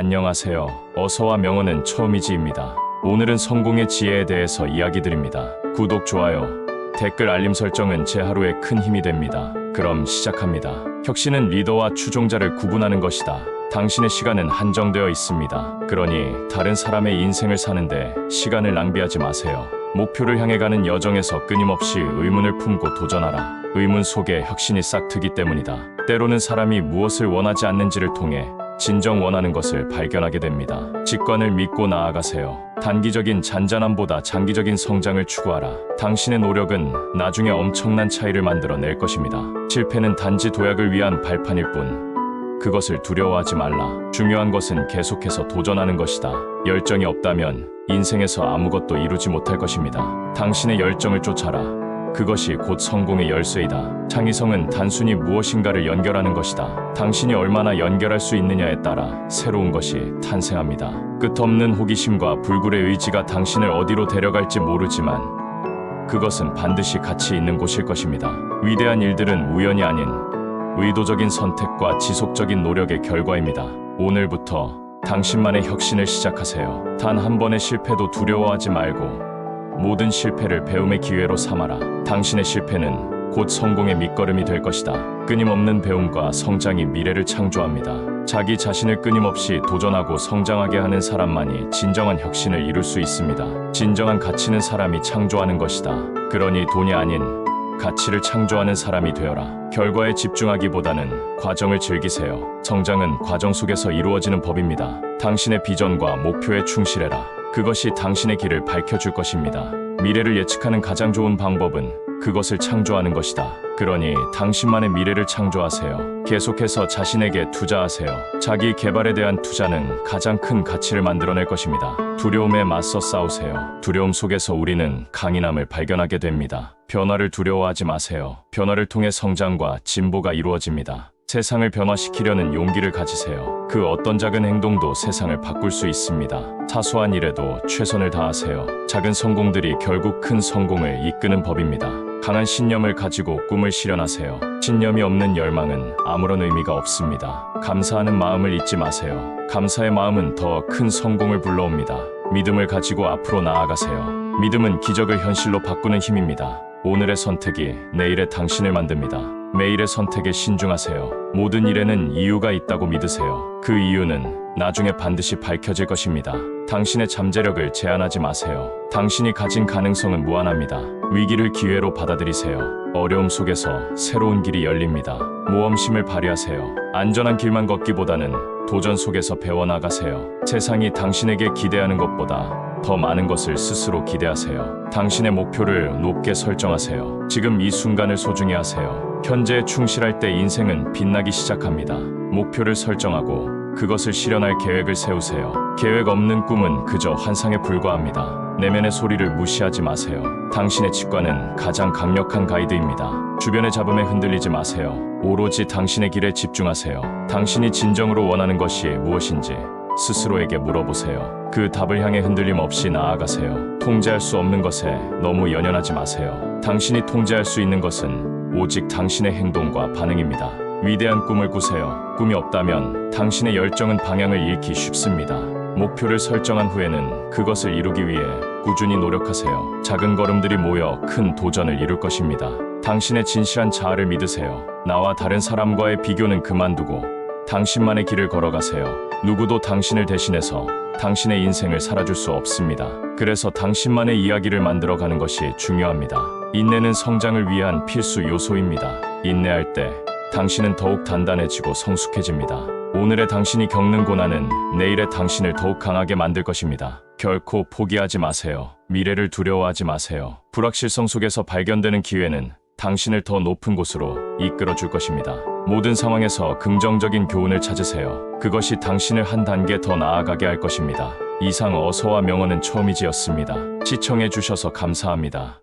안녕하세요. 어서와 명언은 처음이지입니다. 오늘은 성공의 지혜에 대해서 이야기 드립니다. 구독, 좋아요, 댓글 알림 설정은 제 하루에 큰 힘이 됩니다. 그럼 시작합니다. 혁신은 리더와 추종자를 구분하는 것이다. 당신의 시간은 한정되어 있습니다. 그러니 다른 사람의 인생을 사는데 시간을 낭비하지 마세요. 목표를 향해 가는 여정에서 끊임없이 의문을 품고 도전하라. 의문 속에 혁신이 싹트기 때문이다. 때로는 사람이 무엇을 원하지 않는지를 통해 진정 원하는 것을 발견하게 됩니다. 직관을 믿고 나아가세요. 단기적인 잔잔함보다 장기적인 성장을 추구하라. 당신의 노력은 나중에 엄청난 차이를 만들어낼 것입니다. 실패는 단지 도약을 위한 발판일 뿐. 그것을 두려워하지 말라. 중요한 것은 계속해서 도전하는 것이다. 열정이 없다면 인생에서 아무것도 이루지 못할 것입니다. 당신의 열정을 쫓아라. 그것이 곧 성공의 열쇠이다. 창의성은 단순히 무엇인가를 연결하는 것이다. 당신이 얼마나 연결할 수 있느냐에 따라 새로운 것이 탄생합니다. 끝없는 호기심과 불굴의 의지가 당신을 어디로 데려갈지 모르지만 그것은 반드시 가치 있는 곳일 것입니다. 위대한 일들은 우연이 아닌 의도적인 선택과 지속적인 노력의 결과입니다. 오늘부터 당신만의 혁신을 시작하세요. 단 한 번의 실패도 두려워하지 말고 모든 실패를 배움의 기회로 삼아라. 당신의 실패는 곧 성공의 밑거름이 될 것이다. 끊임없는 배움과 성장이 미래를 창조합니다. 자기 자신을 끊임없이 도전하고 성장하게 하는 사람만이 진정한 혁신을 이룰 수 있습니다. 진정한 가치는 사람이 창조하는 것이다. 그러니 돈이 아닌 가치를 창조하는 사람이 되어라. 결과에 집중하기보다는 과정을 즐기세요. 성장은 과정 속에서 이루어지는 법입니다. 당신의 비전과 목표에 충실해라. 그것이 당신의 길을 밝혀줄 것입니다. 미래를 예측하는 가장 좋은 방법은 그것을 창조하는 것이다. 그러니 당신만의 미래를 창조하세요. 계속해서 자신에게 투자하세요. 자기 개발에 대한 투자는 가장 큰 가치를 만들어낼 것입니다. 두려움에 맞서 싸우세요. 두려움 속에서 우리는 강인함을 발견하게 됩니다. 변화를 두려워하지 마세요. 변화를 통해 성장과 진보가 이루어집니다. 세상을 변화시키려는 용기를 가지세요. 그 어떤 작은 행동도 세상을 바꿀 수 있습니다. 사소한 일에도 최선을 다하세요. 작은 성공들이 결국 큰 성공을 이끄는 법입니다. 강한 신념을 가지고 꿈을 실현하세요. 신념이 없는 열망은 아무런 의미가 없습니다. 감사하는 마음을 잊지 마세요. 감사의 마음은 더 큰 성공을 불러옵니다. 믿음을 가지고 앞으로 나아가세요. 믿음은 기적을 현실로 바꾸는 힘입니다. 오늘의 선택이 내일의 당신을 만듭니다. 매일의 선택에 신중하세요. 모든 일에는 이유가 있다고 믿으세요. 그 이유는 나중에 반드시 밝혀질 것입니다. 당신의 잠재력을 제한하지 마세요. 당신이 가진 가능성은 무한합니다. 위기를 기회로 받아들이세요. 어려움 속에서 새로운 길이 열립니다. 모험심을 발휘하세요. 안전한 길만 걷기보다는 도전 속에서 배워나가세요. 세상이 당신에게 기대하는 것보다 더 많은 것을 스스로 기대하세요. 당신의 목표를 높게 설정하세요. 지금 이 순간을 소중히 하세요. 현재에 충실할 때 인생은 빛나기 시작합니다. 목표를 설정하고 그것을 실현할 계획을 세우세요. 계획 없는 꿈은 그저 환상에 불과합니다. 내면의 소리를 무시하지 마세요. 당신의 직관은 가장 강력한 가이드입니다. 주변의 잡음에 흔들리지 마세요. 오로지 당신의 길에 집중하세요. 당신이 진정으로 원하는 것이 무엇인지 스스로에게 물어보세요. 그 답을 향해 흔들림 없이 나아가세요. 통제할 수 없는 것에 너무 연연하지 마세요. 당신이 통제할 수 있는 것은 오직 당신의 행동과 반응입니다. 위대한 꿈을 꾸세요. 꿈이 없다면 당신의 열정은 방향을 잃기 쉽습니다. 목표를 설정한 후에는 그것을 이루기 위해 꾸준히 노력하세요. 작은 걸음들이 모여 큰 도전을 이룰 것입니다. 당신의 진실한 자아를 믿으세요. 나와 다른 사람과의 비교는 그만두고 당신만의 길을 걸어가세요. 누구도 당신을 대신해서 당신의 인생을 살아줄 수 없습니다. 그래서 당신만의 이야기를 만들어가는 것이 중요합니다. 인내는 성장을 위한 필수 요소입니다. 인내할 때 당신은 더욱 단단해지고 성숙해집니다. 오늘의 당신이 겪는 고난은 내일의 당신을 더욱 강하게 만들 것입니다. 결코 포기하지 마세요. 미래를 두려워하지 마세요. 불확실성 속에서 발견되는 기회는 당신을 더 높은 곳으로 이끌어 줄 것입니다. 모든 상황에서 긍정적인 교훈을 찾으세요. 그것이 당신을 한 단계 더 나아가게 할 것입니다. 이상 어서와 명언은 처음이지였습니다. 시청해 주셔서 감사합니다.